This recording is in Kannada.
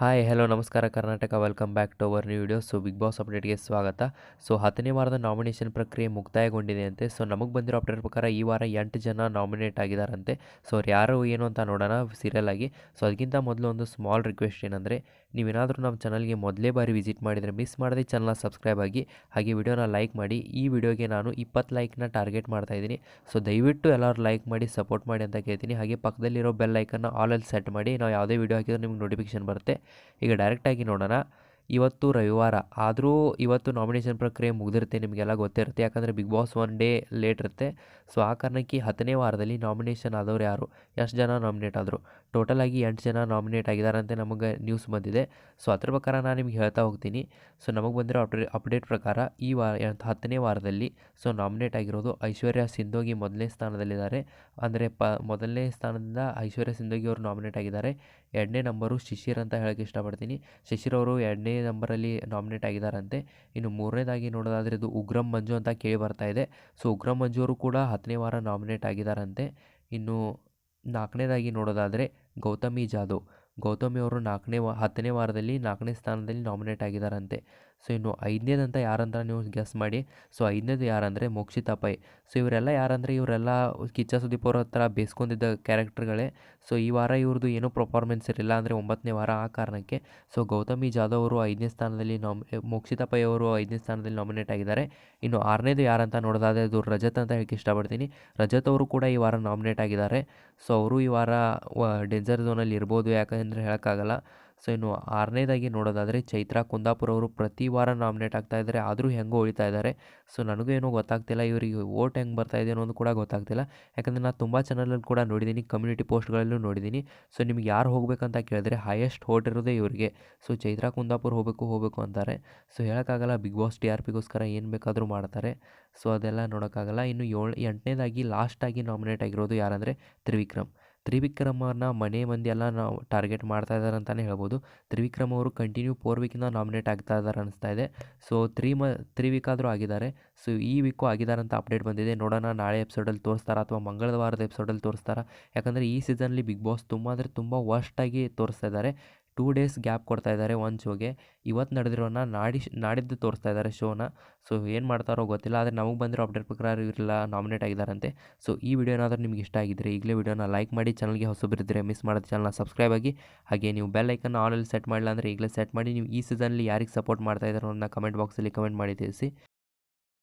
ಹಾಯ್ ಹಲೋ ನಮಸ್ಕಾರ, Karnataka. Welcome back to our new video so Bigg Boss ಅಪ್ಡೇಟ್ಗೆ ಸ್ವಾಗತ. ಸೊ ಹತ್ತನೇ ವಾರದ ನಾಮಿನೇಷನ್ ಪ್ರಕ್ರಿಯೆ ಮುಕ್ತಾಯಗೊಂಡಿದೆ ಅಂತೆ. ಸೊ ನಮಗೆ ಬಂದಿರೋ ಅಪ್ಡೇಟ್ ಪ್ರಕಾರ ಈ ವಾರ ಎಂಟು ಜನ ನಾಮಿನೇಟ್ ಆಗಿದ್ದಾರಂತೆ ಸೊ ಅವ್ರು ಯಾರು, ಏನು ಅಂತ ನೋಡೋಣ ಸೀರಿಯಲ್ ಆಗಿ. ಸೊ ಅದಕ್ಕಿಂತ ಮೊದಲು ಒಂದು ಸ್ಮಾಲ್ ರಿಕ್ವೆಸ್ಟ್ ಏನಂದರೆ, ನೀವೇನಾದರೂ ನಮ್ಮ ಚಾನಲ್ಗೆ ಮೊದಲೇ ಬಾರಿ ವಿಸಿಟ್ ಮಾಡಿದರೆ ಮಿಸ್ ಮಾಡದೆ ಚಾನಲ್ನ ಸಬ್ಸ್ಕ್ರೈಬ್ ಆಗಿ, ಹಾಗೆ ವಿಡಿಯೋನ ಲೈಕ್ ಮಾಡಿ, ಈ ವಿಡಿಯೋಗೆ ನಾನು ಇಪ್ಪತ್ತು ಲೈಕ್ನ ಟಾರ್ಗೆಟ್ ಮಾಡ್ತಾ ಇದ್ದೀನಿ. ಸೊ ದಯವಿಟ್ಟು ಎಲ್ಲರೂ ಲೈಕ್ ಮಾಡಿ ಸಪೋರ್ಟ್ ಮಾಡಿ ಅಂತ ಕೇಳ್ತೀನಿ. ಹಾಗೆ ಪಕ್ಕದಲ್ಲಿರೋ ಬೆಲ್ ಐಕನ್ನ ಆಲಲ್ಲಿ ಸೆಟ್ ಮಾಡಿ, ನಾವು ಯಾವುದೇ ವಿಡಿಯೋ ಹಾಕಿದ್ರೆ ನಿಮ್ಗೆ ನೋಟಿಫಿಕೇಶನ್ ಬರುತ್ತೆ. ಈಗ ಡೈರೆಕ್ಟಾಗಿ ನೋಡೋಣ. ಇವತ್ತು ರವಿವಾರ. ಆದರೂ ಇವತ್ತು ನಾಮಿನೇಷನ್ ಪ್ರಕ್ರಿಯೆ ಮುಗಿದಿರುತ್ತೆ ನಿಮಗೆಲ್ಲ ಗೊತ್ತಿರುತ್ತೆ. ಯಾಕಂದರೆ Bigg Boss one day late ಇರುತ್ತೆ. ಸೊ ಆ ಕಾರಣಕ್ಕೆ ಹತ್ತನೇ ವಾರದಲ್ಲಿ ನಾಮಿನೇಷನ್ ಆದವ್ರು ಯಾರು? ಎಷ್ಟು ಜನ ನಾಮಿನೇಟ್ ಆದರು? ಆಗಿ ಎಂಟು ಜನ ನಾಮಿನೇಟ್ ಅಂತ ನಮಗೆ ನ್ಯೂಸ್ ಬಂದಿದೆ. ಸೊ ಅದ್ರ ಪ್ರಕಾರ ನಾನು ನಿಮ್ಗೆ ಹೇಳ್ತಾ ಹೋಗ್ತೀನಿ. ಸೊ ನಮಗೆ ಬಂದಿರೋ ಅಪ್ಡೇ ಅಪ್ಡೇಟ್ ಪ್ರಕಾರ ಈ ವಾರ ಹತ್ತನೇ ವಾರದಲ್ಲಿ ಸೊ ನಾಮಿನೇಟ್ ಆಗಿರೋದು ಐಶ್ವರ್ಯ ಸಿಂಧೋಗಿ ಮೊದಲನೇ ಸ್ಥಾನದಲ್ಲಿದ್ದಾರೆ. ಅಂದರೆ ಪ, ಮೊದಲನೇ ಸ್ಥಾನದಿಂದ ಐಶ್ವರ್ಯ ಸಿಂಧೋಗಿ ಅವರು ನಾಮಿನೇಟ್ ಆಗಿದ್ದಾರೆ. ಎರಡನೇ ನಂಬರು ಶಿಶಿರ್ ಅಂತ ಹೇಳೋಕ್ಕೆ ಇಷ್ಟಪಡ್ತೀನಿ. ಶಿಶಿರ್ ಅವರು ಎರಡನೇ ನಂಬರಲ್ಲಿ ನಾಮಿನೇಟ್ ಆಗಿದ್ದಾರಂತೆ. ಇನ್ನು ಮೂರನೇದಾಗಿ ನೋಡೋದಾದರೆ ಇದು ಉಗ್ರಂ ಮಂಜು ಅಂತ ಕೇಳಿ ಬರ್ತಾ ಇದೆ. ಸೊ ಉಗ್ರಂ ಮಂಜು ಅವರು ಕೂಡ ಹತ್ತನೇ ವಾರ ನಾಮಿನೇಟ್ ಆಗಿದ್ದಾರಂತೆ. ಇನ್ನು ನಾಲ್ಕನೇದಾಗಿ ನೋಡೋದಾದರೆ ಗೌತಮಿ ಜಾಧವ್. ಗೌತಮಿ ಅವರು ನಾಲ್ಕನೇ ವಾ, ಹತ್ತನೇ ವಾರದಲ್ಲಿ ನಾಲ್ಕನೇ ಸ್ಥಾನದಲ್ಲಿ ನಾಮಿನೇಟ್ ಆಗಿದ್ದಾರಂತೆ. ಸೊ, ಇನ್ನು ಐದನೇದಂತ ಯಾರಂತ ನೀವು ಗೆಸ್ ಮಾಡಿ. ಸೊ, ಐದನೇದು ಯಾರಂದರೆ ಮೋಕ್ಷಿತಾ ಪೈ. ಸೊ, ಇವರೆಲ್ಲ ಯಾರಂದರೆ ಇವರೆಲ್ಲ ಕಿಚ್ಚ ಸುದೀಪ್ ಅವರ ಹತ್ರ ಬೇಸ್ಕೊಂಡಿದ್ದ ಕ್ಯಾರೆಕ್ಟರ್ಗಳೇ ಸೊ, ಈ ವಾರ ಇವ್ರದ್ದು ಏನೂ ಪರ್ಫಾರ್ಮೆನ್ಸ್ ಇರಲಿಲ್ಲ ಅಂದರೆ ಒಂಬತ್ತನೇ ವಾರ ಆ ಕಾರಣಕ್ಕೆ. ಸೊ, ಗೌತಮಿ ಜಾಧವ್ ಅವರು ಐದನೇ ಸ್ಥಾನದಲ್ಲಿ ನಾಮ್ ಮೋಕ್ಷಿತಾ ಪೈ ಅವರು ಐದನೇ ಸ್ಥಾನದಲ್ಲಿ ನಾಮಿನೇಟ್ ಆಗಿದ್ದಾರೆ. ಇನ್ನು ಆರನೇದು ಯಾರಂತ ನೋಡೋದಾದರೆ ಅದು ರಜತ್ ಅಂತ ಹೇಳಕ್ಕೆ ಇಷ್ಟಪಡ್ತೀನಿ. ರಜತ್ ಅವರು ಕೂಡ ಈ ವಾರ ನಾಮಿನೇಟ್ ಆಗಿದ್ದಾರೆ. ಸೊ, ಅವರು ಈ ವಾರ ಡೇಂಜರ್ ಝೋನಲ್ಲಿ ಇರ್ಬೋದು ಯಾಕಂದರೆ ಹೇಳೋಕ್ಕಾಗಲ್ಲ. ಸೊ ಇನ್ನು ಆರನೇದಾಗಿ ನೋಡೋದಾದರೆ ಚೈತ್ರಾ ಕುಂದಾಪುರ ಅವರು ಪ್ರತಿ ವಾರ ನಾಮಿನೇಟ್ ಆಗ್ತಾ ಇದ್ದಾರೆ. ಆದರೂ ಹೆಂಗೋ ಉಳಿತಾ ಇದ್ದಾರೆ. ಸೊ ನನಗೂ ಏನೂ ಗೊತ್ತಾಗ್ತಿಲ್ಲ, ಇವರಿಗೆ ವೋಟ್ ಹೆಂಗೆ ಬರ್ತಾ ಇದೆ ಅನ್ನೋದು ಕೂಡ ಗೊತ್ತಾಗ್ತಿಲ್ಲ. ಯಾಕಂದರೆ ನಾನು ತುಂಬ ಚಾನಲಲ್ಲಿ ಕೂಡ ನೋಡಿದ್ದೀನಿ ಕಮ್ಯುನಿಟಿ ಪೋಸ್ಟ್ಗಳಲ್ಲೂ ನೋಡಿದ್ದೀನಿ ಸೊ ನಿಮ್ಗೆ ಯಾರು ಹೋಗಬೇಕಂತ ಕೇಳಿದ್ರೆ ಹೈಯೆಸ್ಟ್ ಹೋಟ್ ಇರೋದೇ ಇವರಿಗೆ. ಸೊ ಚೈತ್ರಾ ಕುಂದಾಪುರ ಹೋಗಬೇಕು ಹೋಗಬೇಕು ಅಂತಾರೆ. ಸೊ ಹೇಳೋಕ್ಕಾಗಲ್ಲ ಬಿಗ್ ಬಾಸ್ ಟಿ ಆರ್ ಪಿಗೋಸ್ಕರ ಏನು ಬೇಕಾದರೂ ಮಾಡ್ತಾರೆ. ಸೊ ಅದೆಲ್ಲ ನೋಡೋಕ್ಕಾಗಲ್ಲ. ಇನ್ನು ಏಳು, ಎಂಟನೇದಾಗಿ ಲಾಸ್ಟಾಗಿ ನಾಮಿನೇಟ್ ಆಗಿರೋದು ಯಾರಂದರೆ ತ್ರಿವಿಕ್ರಮ್. ತ್ರಿವಿಕ್ರಮ್ ಅವ್ರನ್ನ ಮನೆ ಮಂದಿ ಎಲ್ಲ ನಾವು ಟಾರ್ಗೆಟ್ ಮಾಡ್ತಾ ಇದ್ದಾರೆ ಅಂತಲೇ ಹೇಳ್ಬೋದು. ತ್ರಿವಿಕ್ರಮ್ ಅವರು ಕಂಟಿನ್ಯೂ ಫೋರ್ ವೀಕಿಂದ ನಾಮಿನೇಟ್ ಆಗ್ತಾ ಇದ್ದಾರೆ ಅನಿಸ್ತಾ ಇದೆ. ಸೊ ತ್ರೀ ಮ, ತ್ರೀ ವೀಕ್ ಆದರೂ ಆಗಿದ್ದಾರೆ. ಸೊ ಈ ವೀಕು ಆಗಿದ್ದಾರೆ ಅಂತ ಅಪ್ಡೇಟ್ ಬಂದಿದೆ. ನೋಡೋಣ, ನಾಳೆ ಎಪಿಸೋಡಲ್ಲಿ ತೋರಿಸ್ತಾರಾ ಅಥವಾ ಮಂಗಳವಾರದ ಎಪಿಸೋಡಲ್ಲಿ ತೋರಿಸ್ತಾರಾ? ಯಾಕಂದರೆ ಈ ಸೀಸನಲ್ಲಿ ಬಿಗ್ ಬಾಸ್ ತುಂಬ ಅಂದರೆ ತುಂಬ ವರ್ಸ್ಟಾಗಿ ತೋರಿಸ್ತಾ ಇದ್ದಾರೆ ಟೂ ಡೇಸ್ ಗ್ಯಾಪ್ ಕೊಡ್ತಾ ಇದ್ದಾರೆ ಒಂದು ಶೋಗೆ. ಇವತ್ತು ನಡೆದಿರೋನ ನಾಡಿ ನಾಡಿದ್ದು ತೋರಿಸ್ತಾ ಇದ್ದಾರೆ ಶೋನ. ಸೊ ಏನು ಮಾಡ್ತಾರೋ ಗೊತ್ತಿಲ್ಲ, ಆದರೆ ನಮಗೆ ಬಂದಿರೋ ಅಪ್ಡೇಟ್ ಪ್ರಕಾರ ಇವರೆಲ್ಲ ನಾಮಿನೇಟ್ ಆಗಿದ್ದಾರಂತೆ. ಸೊ ಈ ವಿಡಿಯೋ ಏನಾದರೂ ನಿಮ್ಗೆ ಇಷ್ಟ ಆಗಿದ್ದರೆ ಈಗಲೇ ವಿಡಿಯೋನ ಲೈಕ್ ಮಾಡಿ ಚಾನಲ್ಗೆ ಹೊಸಬರಿದ್ದರೆ ಮಿಸ್ ಮಾಡೋದು ಚಾನಲ್ನ ಸಬ್ಸ್ಕ್ರೈಬ್ ಆಗಿ. ಹಾಗೆ ನೀವು ಬೆಲ್ ಐಕನ್ ಅಲ್ಲಿ ಸೆಟ್ ಮಾಡಿಲ್ಲ ಅಂದರೆ ಈಗಲೇ ಸೆಟ್ ಮಾಡಿ, ನೀವು ಈ ಸೀಸನಲ್ಲಿ ಯಾರಿಗೆ ಸಪೋರ್ಟ್ ಮಾಡ್ತಾ ಇದ್ದಾರೋ ಅನ್ನೋ ಕಮೆಂಟ್ ಬಾಕ್ಸಲ್ಲಿ ಕಮೆಂಟ್ ಮಾಡಿ ತಿಳಿಸಿ.